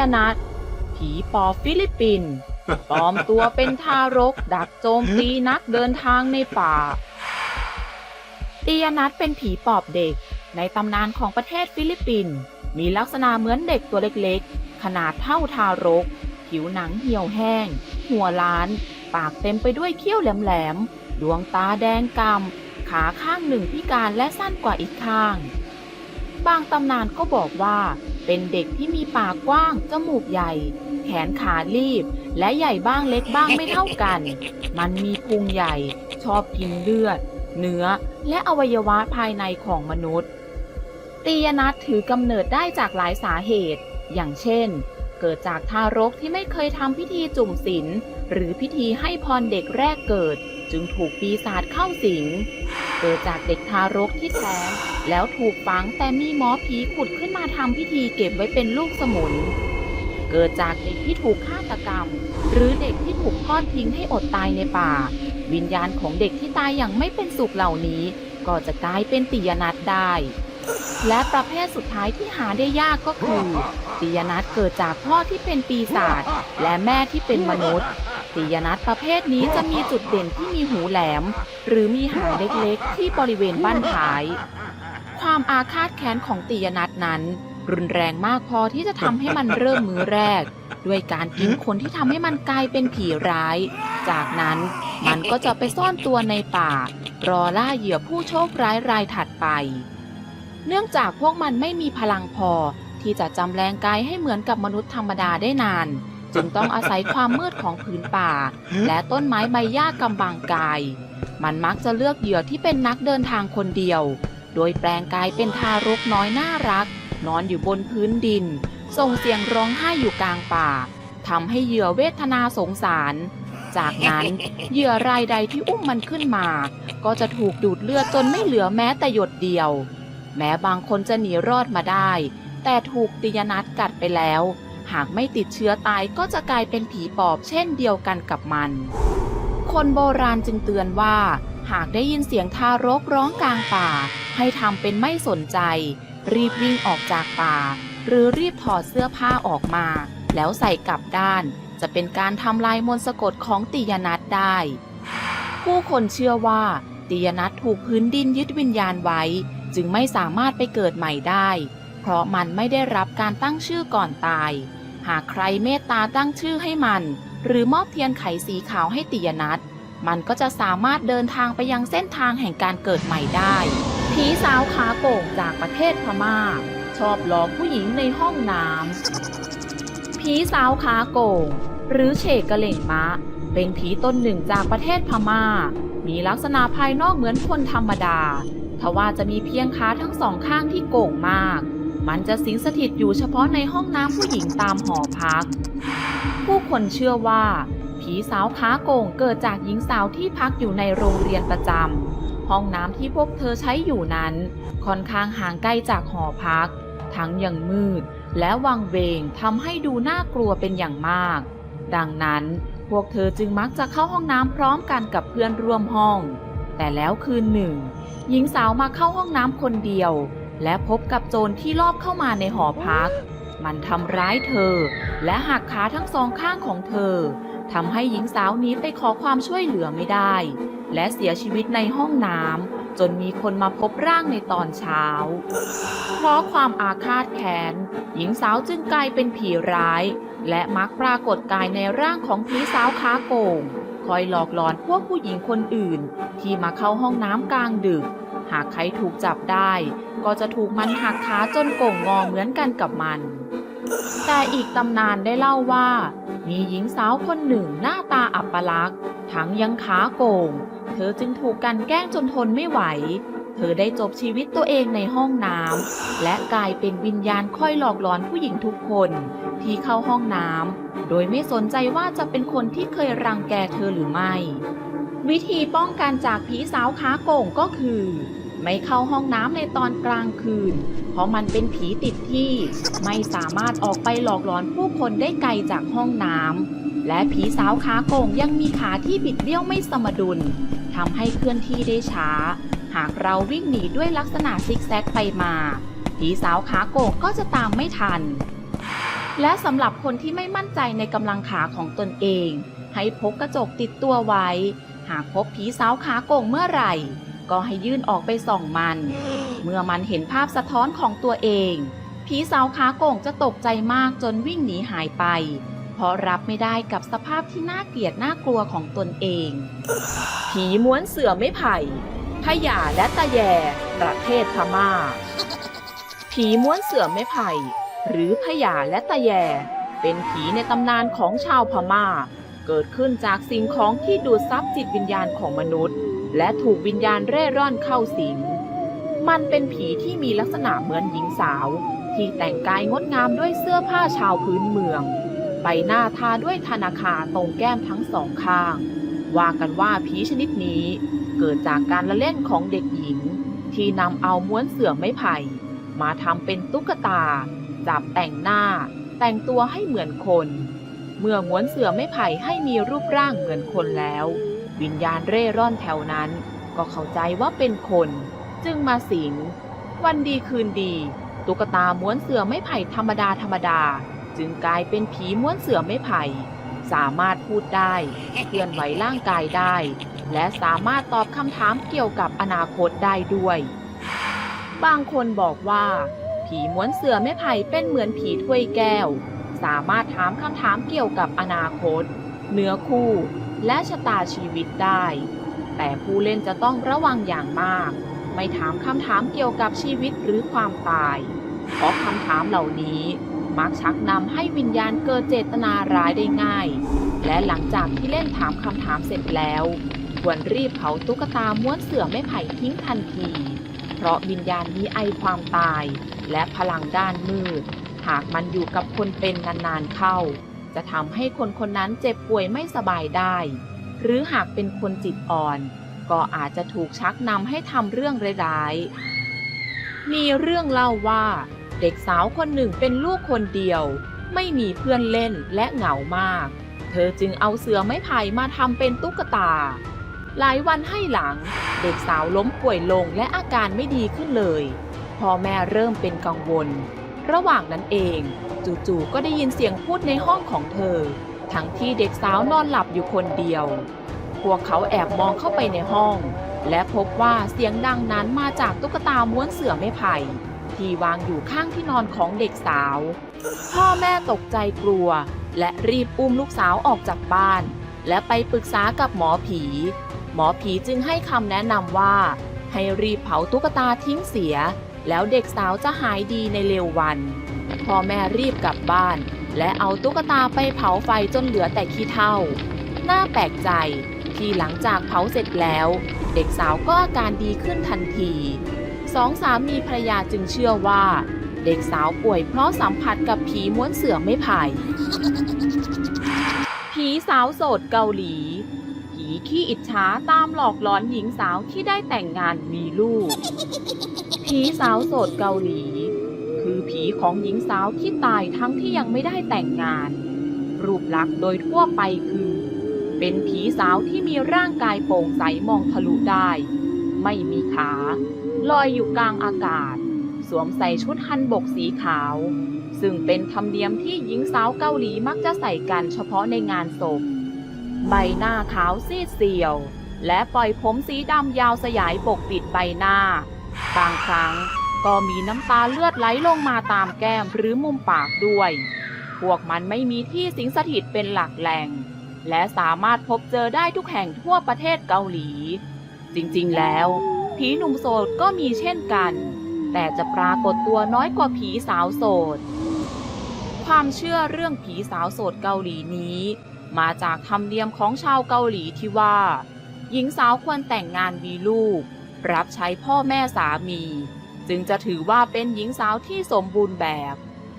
ตียนัทผีปอบฟิลิปปินส์ปลอมตัวเป็นทารก ดักโจมตีนักเดินทางในป่าตียนัทเป็นผีปอบเด็ก ในตำนานของประเทศฟิลิปปินส์มีลักษณะเหมือนเด็กตัวเล็กๆ ขนาดเท่าทารก ผิวหนังเหี่ยวแห้ง หัวล้าน ปากเต็มไปด้วยเขี้ยวแหลมๆ ดวงตาแดงกำขาข้างหนึ่งพิการและสั้นกว่าอีกข้าง บางตำนานก็บอกว่า เป็นเด็กที่มีปากกว้าง จมูกใหญ่ แขนขาลีบ และใหญ่บ้างเล็กบ้างไม่เท่ากัน มันมีพุงใหญ่ ชอบกินเลือด เนื้อ และอวัยวะภายในของมนุษย์ ตียนัทถือกำเนิดได้จากหลายสาเหตุ อย่างเช่น เกิดจากทารกที่ไม่เคยทำพิธีจุ่มศีลหรือพิธีให้พรเด็กแรกเกิด จึงถูกปีศาจเข้าสิง เกิดจากเด็กทารกที่แท้งแล้วถูกฝังแต่มีหมอผีขุดขึ้นมาทำพิธีเก็บไว้เป็นลูกสมุน เกิดจากเด็กที่ถูกฆาตกรรม หรือเด็กที่ถูกทอดทิ้งให้อดตายในป่า วิญญาณของเด็กที่ตายอย่างไม่เป็นสุขเหล่านี้ ก็จะกลายเป็นติยนัทได้และประเภทสุดท้ายที่หาได้ยากก็คือติยนัทเกิดจากพ่อที่เป็นปีศาจและแม่ที่เป็นมนุษย์ ติยนัทประเภทนี้จะมีจุดเด่นที่มีหูแหลม หรือมีหางเล็กๆ ที่บริเวณบั้นท้าย ความอาฆาตแค้นของติยนัทนั้น รุนแรงมากพอที่จะทำให้มันเริ่มมือแรก ด้วยการกินคนที่ทำให้มันกลายเป็นผีร้าย จากนั้นมันก็จะไปซ่อนตัวในป่า รอล่าเหยื่อผู้โชคร้ายรายถัดไป เนื่องจากพวกมันไม่มีพลังพอที่จะจำแรงกายให้เหมือนกับมนุษย์ธรรมดาได้นาน จึงต้องอาศัยความมืดของผืนป่า และต้นไม้ใบหญ้ากำบังกาย มันมักจะเลือกเหยื่อที่เป็นนักเดินทางคนเดียว โดยแปลงกายเป็นทารกน้อยน่ารัก นอนอยู่บนพื้นดิน ส่งเสียงร้องไห้อยู่กลางป่าทำให้เหยื่อเวทนาสงสาร จากนั้นเหยื่อรายใดที่อุ้มมันขึ้นมา ก็จะถูกดูดเลือดจนไม่เหลือแม้แต่หยดเดียว แม้บางคนจะหนีรอดมาได้ แต่ถูกติยนัดกัดไปแล้ว หากไม่ติดเชื้อตายก็จะกลายเป็นผีปอบเช่นเดียวกันกับมัน คนโบราณจึงเตือนว่า หากได้ยินเสียงทารกร้องกลางป่า ให้ทำเป็นไม่สนใจ รีบวิ่งออกจากป่า หรือรีบถอดเสื้อผ้าออกมา แล้วใส่กลับด้าน จะเป็นการทำลายมนต์สะกดของติยนัดได้ ผู้คนเชื่อว่าติยนัดถูกพื้นดินยึดวิญญาณไว้ จึงไม่สามารถไปเกิดใหม่ได้ เพราะมันไม่ได้รับการตั้งชื่อก่อนตาย หากใครเมตตาตั้งชื่อให้มัน หรือมอบเทียนไขสีขาวให้ติยนัดมันก็จะสามารถเดินทางไปยังเส้นทางแห่งการเกิดใหม่ได้ ผีสาวขาโก่งจากประเทศพม่า ชอบหลอกผู้หญิงในห้องน้ำผีสาวขาโก่ง หรือเฉกกะเหล่งมะ เป็นผีต้นหนึ่งจากประเทศพม่า มีลักษณะภายนอกเหมือนคนธรรมดาทว่าจะมีเพียงขาทั้งสองข้างที่โก่งมาก มันจะสิงสถิตอยู่เฉพาะในห้องน้ำผู้หญิงตามหอพัก ผู้คนเชื่อว่า ผีสาวขาโกงเกิดจากหญิงสาวที่พักอยู่ในโรงเรียนประจำห้องน้ำที่พวกเธอใช้อยู่นั้น ค่อนข้างห่างไกลจากหอพัก ทั้งยังมืด และวังเวงทำให้ดูน่ากลัวเป็นอย่างมาก ดังนั้นพวกเธอจึงมักจะเข้าห้องน้ำพร้อมกันกับเพื่อนร่วมห้อง แต่แล้วคืนหนึ่ง หญิงสาวมาเข้าห้องน้ำคนเดียว และพบกับโจรที่ลอบเข้ามาในหอพัก มันทำร้ายเธอ และหักขาทั้งสองข้างของเธอทำให้หญิงสาวนี้ไปขอความช่วยเหลือไม่ได้ และเสียชีวิตในห้องน้ำจนมีคนมาพบร่างในตอนเช้า เพราะความอาฆาตแค้นหญิงสาวจึงกลายเป็นผีร้าย และมักปรากฏกายในร่างของผีสาวขาโกงคอยหลอกหลอนพวกผู้หญิงคนอื่น ที่มาเข้าห้องน้ำกลางดึก หากใครถูกจับได้ ก็จะถูกมันหักขาจนโก่งงอเหมือนกันกับมัน แต่อีกตำนานได้เล่าว่า มีหญิงสาวคนหนึ่งหน้าตาอัปลักษ์ทั้งยังขาโก่ง เธอจึงถูกกันแกล้งจนทนไม่ไหว เธอได้จบชีวิตตัวเองในห้องน้ำและกลายเป็นวิญญาณคอยหลอกหลอนผู้หญิงทุกคนที่เข้าห้องน้ำโดยไม่สนใจว่าจะเป็นคนที่เคยรังแกเธอหรือไม่วิธีป้องกันจากผีสาวขาโก่งก็คือ ไม่เข้าห้องน้ำในตอนกลางคืน เพราะมันเป็นผีติดที่ ไม่สามารถออกไปหลอกหลอนผู้คนได้ไกลจากห้องน้ำและผีสาวขาโก่งยังมีขาที่บิดเบี้ยวไม่สมดุลทำให้เคลื่อนที่ได้ช้า หากเราวิ่งหนีด้วยลักษณะซิกแซกไปมา ผีสาวขาโก่งก็จะตามไม่ทัน และสำหรับคนที่ไม่มั่นใจในกำลังขาของตนเอง ให้พกกระจกติดตัวไว้ หากพบผีสาวขาโก่งเมื่อไหร่ ก็ให้ยื่นออกไปส่องมัน เมื่อมันเห็นภาพสะท้อนของตัวเอง ผีสาวขาโก่งจะตกใจมากจนวิ่งหนีหายไป เพราะรับไม่ได้กับสภาพที่น่าเกลียดน่ากลัวของตนเอง ผีม้วนเสือไม่ไผ่พญาและตะแย ประเทศพม่า ผีม้วนเสือไม่ไผ่ หรือพญาและตะแย เป็นผีในตำนานของชาวพม่า เกิดขึ้นจากสิ่งของที่ดูดซับจิตวิญญาณของมนุษย์ และถูกวิญญาณเร่ร่อนเข้าสิง มันเป็นผีที่มีลักษณะเหมือนหญิงสาว ที่แต่งกายงดงามด้วยเสื้อผ้าชาวพื้นเมือง ใบหน้าทาด้วยธนาคาตรงแก้มทั้งสองข้าง ว่ากันว่าผีชนิดนี้เกิดจากการละเล่นของเด็กหญิง ที่นำเอาม้วนเสื่อไม้ไผ่ มาทำเป็นตุ๊กตา จับแต่งหน้า แต่งตัวให้เหมือนคน เมื่อม้วนเสื่อไม้ไผ่ให้มีรูปร่างเหมือนคนแล้ว วิญญาณเร่ร่อนแถวนั้น ก็เข้าใจว่าเป็นคน จึงมาสิง วันดีคืนดี ตุ๊กตาม้วนเสือไม้ไผ่ธรรมดาธรรมดา จึงกลายเป็นผีม้วนเสือไม้ไผ่ สามารถพูดได้เคลื่อนไหวร่างกายได้ และสามารถตอบคำถามเกี่ยวกับอนาคตได้ด้วย บางคนบอกว่า ผีม้วนเสือไม้ไผ่เป็นเหมือนผีถ้วยแก้ว สามารถถามคำถามเกี่ยวกับอนาคต เนื้อคู่ และชะตาชีวิตได้ แต่ผู้เล่นจะต้องระวังอย่างมาก ไม่ถามคำถามเกี่ยวกับชีวิตหรือความตาย เพราะคำถามเหล่านี้มักชักนำให้วิญญาณเกิดเจตนาร้ายได้ง่าย และหลังจากที่เล่นถามคำถามเสร็จแล้ว ควรรีบเผาตุ๊กตาม้วนเสื่อไม้ไผ่ทิ้งทันที เพราะวิญญาณมีไอความตาย และพลังด้านมืด หากมันอยู่กับคนเป็นนานๆเข้า จะทำให้คนคนนั้นเจ็บป่วยไม่สบายได้ หรือหากเป็นคนจิตอ่อน ก็อาจจะถูกชักนำให้ทำเรื่องร้ายๆ มีเรื่องเล่าว่า เด็กสาวคนหนึ่งเป็นลูกคนเดียว ไม่มีเพื่อนเล่นและเหงามาก เธอจึงเอาเสือไม้ไผ่มาทำเป็นตุ๊กตา หลายวันให้หลัง เด็กสาวล้มป่วยลงและอาการไม่ดีขึ้นเลย พ่อแม่เริ่มเป็นกังวล ระหว่างนั้นเอง จู่ๆก็ได้ยินเสียงพูดในห้องของเธอ ทั้งที่เด็กสาวนอนหลับอยู่คนเดียว พวกเขาแอบมองเข้าไปในห้อง และพบว่าเสียงดังนั้นมาจากตุ๊กตาม้วนเสื่อไม้ไผ่ที่วางอยู่ข้างที่นอนของเด็กสาว พ่อแม่ตกใจกลัว และรีบอุ้มลูกสาวออกจากบ้าน และไปปรึกษากับหมอผี หมอผีจึงให้คำแนะนำว่า ให้รีบเผาตุ๊กตาทิ้งเสีย แล้วเด็กสาวจะหายดีในเร็ววัน พ่อแม่รีบกลับบ้าน และเอาตุ๊กตาไปเผาไฟจนเหลือแต่ขี้เถ้า น่าแปลกใจที่หลังจากเผาเสร็จแล้ว เด็กสาวก็อาการดีขึ้นทันที สองสามีภรรยาจึงเชื่อว่า เด็กสาวป่วยเพราะสัมผัสกับผีม้วนเสือไม่ไผ่ผีสาวโสดเกาหลีผี ขี้อิจฉาตามหลอกหลอนหญิงสาวที่ได้แต่งงานมีลูก ผีสาวโสดเกาหลี คือผีของหญิงสาวที่ตายทั้งที่ยังไม่ได้แต่งงาน รูปลักษณ์โดยทั่วไปคือ เป็นผีสาวที่มีร่างกายโปร่งใสมองทะลุได้ ไม่มีขา ลอยอยู่กลางอากาศ สวมใส่ชุดฮันบกสีขาว ซึ่งเป็นธรรมเนียมที่หญิงสาวเกาหลีมักจะใส่กันเฉพาะในงานศพ ใบหน้าขาวซีดเซียว และปล่อยผมสีดำยาวสยายปกปิดใบหน้า บางครั้งก็มีน้ำตาเลือดไหลลงมาตามแก้มหรือมุมปากด้วย พวกมันไม่มีที่สิงสถิตเป็นหลักแหล่ง และสามารถพบเจอได้ทุกแห่งทั่วประเทศเกาหลี จริงๆแล้ว ผีหนุ่มโสดก็มีเช่นกัน แต่จะปรากฏตัวน้อยกว่าผีสาวโสด ความเชื่อเรื่องผีสาวโสดเกาหลีนี้ มาจากธรรมเนียมของชาวเกาหลีที่ว่า หญิงสาวควรแต่งงานมีลูก รับใช้พ่อแม่สามี จึงจะถือว่าเป็นหญิงสาวที่สมบูรณ์แบบ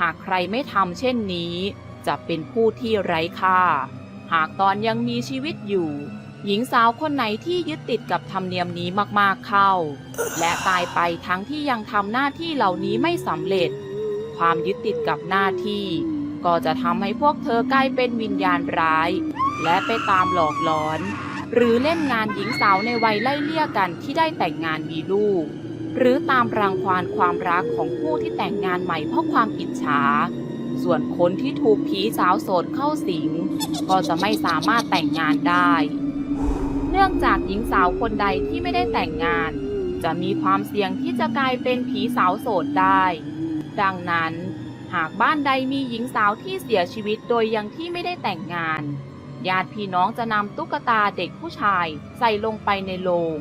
หากใครไม่ทำเช่นนี้ จะเป็นผู้ที่ไร้ค่า หากตอนยังมีชีวิตอยู่ หญิงสาวคนไหนที่ยึดติดกับธรรมเนียมนี้มากๆเข้า และตายไปทั้งที่ยังทำหน้าที่เหล่านี้ไม่สำเร็จ ความยึดติดกับหน้าที่ ก็จะทำให้พวกเธอกลายเป็นวิญญาณร้าย และไปตามหลอกหลอน หรือเล่นงานหญิงสาวในวัยไล่เลี่ยกันที่ได้แต่งงานมีลูก หรือตามรังควานความรักของผู้ที่แต่งงานใหม่เพราะความอิจฉาส่วนคนที่ถูกผีสาวโสดเข้าสิง ก็จะไม่สามารถแต่งงานได้ เนื่องจากหญิงสาวคนใดที่ไม่ได้แต่งงาน จะมีความเสี่ยงที่จะกลายเป็นผีสาวโสดได้ ดังนั้น หากบ้านใดมีหญิงสาวที่เสียชีวิตโดยยังที่ไม่ได้แต่งงาน ญาติพี่น้องจะนำตุ๊กตาเด็กผู้ชายใส่ลงไปในโลง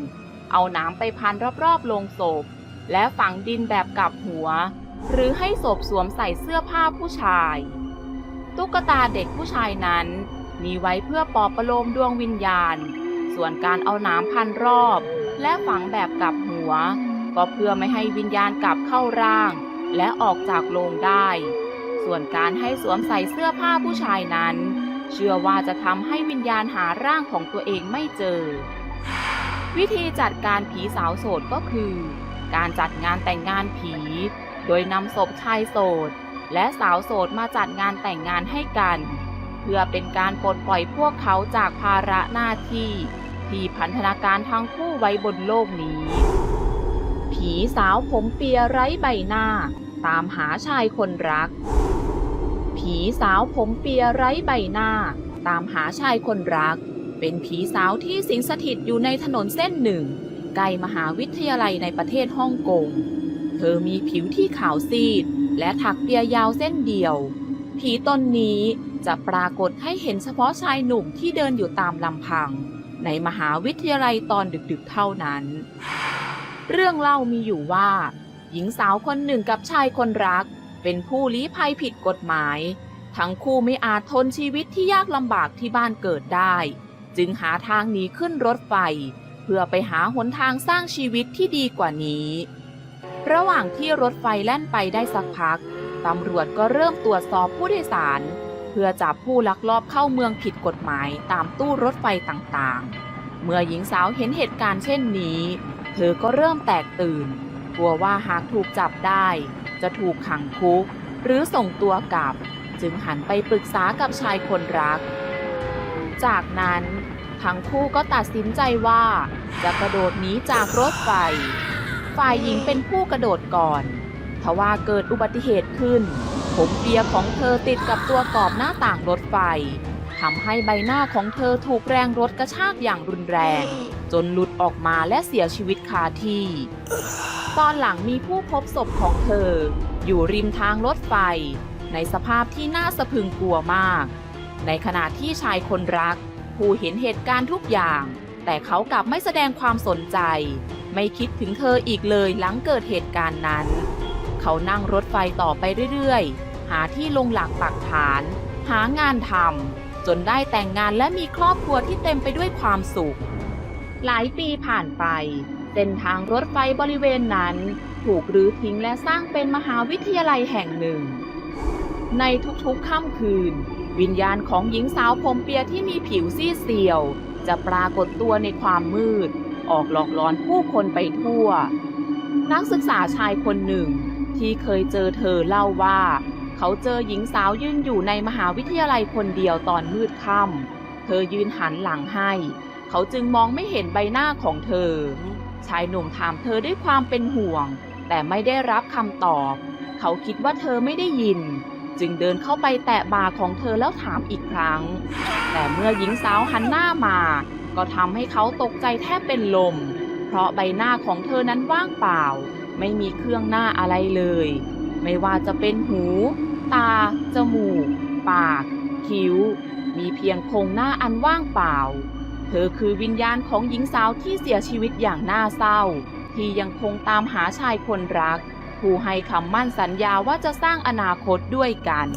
เอาน้ำไปพันรอบๆโลงศพ และฝังดินแบบกับหัว หรือให้ศพสวมใส่เสื้อผ้าผู้ชาย ตุ๊กตาเด็กผู้ชายนั้น มีไว้เพื่อปอบประโลมดวงวิญญาณ ส่วนการเอาน้ำพันรอบ และฝังแบบกับหัว ก็เพื่อไม่ให้วิญญาณกลับเข้าร่าง และออกจากโลงได้ ส่วนการให้สวมใส่เสื้อผ้าผู้ชายนั้น เชื่อว่าจะทำให้วิญญาณหาร่างของตัวเองไม่เจอ วิธีจัดการผีสาวโสดก็คือ การจัดงานแต่งงานผี โดยนำศพชายโสด และสาวโสดมาจัดงานแต่งงานให้กัน เพื่อเป็นการปลดปล่อยพวกเขาจากภาระหน้าที่ที่พันธนาการทั้งคู่ไว้บนโลกนี้ ผีสาวผมเปียไร้ใบหน้า ตามหาชายคนรัก ผีสาวผมเปียไร้ใบหน้า ตามหาชายคนรัก เป็นผีสาวที่สิงสถิตอยู่ในถนนเส้นหนึ่งใกล้มหาวิทยาลัยในประเทศฮ่องกง เธอมีผิวที่ขาวซีด และถักเปียยาวเส้นเดียว ผีตนนี้จะปรากฏให้เห็นเฉพาะชายหนุ่มที่เดินอยู่ตามลำพัง ในมหาวิทยาลัยตอนดึกๆเท่านั้น เรื่องเล่ามีอยู่ว่า หญิงสาวคนหนึ่งกับชายคนรัก เป็นผู้ลี้ภัยผิดกฎหมาย ทั้งคู่ไม่อาจทนชีวิตที่ยากลำบากที่บ้านเกิดได้ จึงหาทางหนีขึ้นรถไฟ เพื่อไปหาหนทางสร้างชีวิตที่ดีกว่านี้ ระหว่างที่รถไฟแล่นไปได้สักพักตำรวจก็เริ่มตรวจสอบผู้โดยสาร เพื่อจับผู้ลักลอบเข้าเมืองผิดกฎหมายตามตู้รถไฟต่างๆ เมื่อหญิงสาวเห็นเหตุการณ์เช่นนี้ เธอก็เริ่มแตกตื่น กลัวว่าหากถูกจับได้ จะถูกขังคุก หรือส่งตัวกลับ จึงหันไปปรึกษากับชายคนรัก จากนั้นทั้งคู่ก็ตัดสินใจว่าจะกระโดดหนีจากรถไฟ ฝ่ายหญิงเป็นผู้กระโดดก่อนทว่าเกิดอุบัติเหตุขึ้น ผมเปียของเธอติดกับตัวกรอบหน้าต่างรถไฟทำให้ใบหน้าของเธอถูกแรงรถกระชากอย่างรุนแรง จนหลุดออกมาและเสียชีวิตคาที่ ตอนหลังมีผู้พบศพของเธอ อยู่ริมทางรถไฟ ในสภาพที่น่าสะพรึงกลัวมาก ในขณะที่ชายคนรัก ผู้เห็นเหตุการณ์ทุกอย่าง แต่เขากลับไม่แสดงความสนใจ ไม่คิดถึงเธออีกเลยหลังเกิดเหตุการณ์นั้น เขานั่งรถไฟต่อไปเรื่อยๆ หาที่ลงหลักปักฐาน หางานทำจนได้แต่งงานและมีครอบครัวที่เต็มไปด้วยความสุข หลายปีผ่านไป เส้นทางรถไฟบริเวณนั้น ถูกรื้อทิ้งและสร้างเป็นมหาวิทยาลัยแห่งหนึ่ง ในทุกๆค่ำคืน วิญญาณของหญิงสาวผมเปียที่มีผิวซีดเซียว จะปรากฏตัวในความมืด ออกหลอกหลอนผู้คนไปทั่ว นักศึกษาชายคนหนึ่ง ที่เคยเจอเธอเล่าว่า เขาเจอหญิงสาวยืนอยู่ในมหาวิทยาลัยคนเดียวตอนมืดค่ำเธอยืนหันหลังให้ เขาจึงมองไม่เห็นใบหน้าของเธอ ชายหนุ่มถามเธอด้วยความเป็นห่วง แต่ไม่ได้รับคำตอบ เขาคิดว่าเธอไม่ได้ยิน จึงเดินเข้าไปแตะบ่าของเธอแล้วถามอีกครั้ง แต่เมื่อหญิงสาวหันหน้ามา ก็ทำให้เขาตกใจแทบเป็นลม เพราะใบหน้าของเธอนั้นว่างเปล่า ไม่มีเครื่องหน้าอะไรเลย ไม่ว่าจะเป็นหู ตา จมูก ปาก คิ้ว มีเพียงโครงหน้าอันว่างเปล่า ธอคือวิญญาณของหญิงสาวที่เสียชีวิตอย่างน่าเศร้า ที่ยังคงตามหาชายคนรัก ผู้ให้คำมั่นสัญญาว่าจะสร้างอนาคตด้วยกัน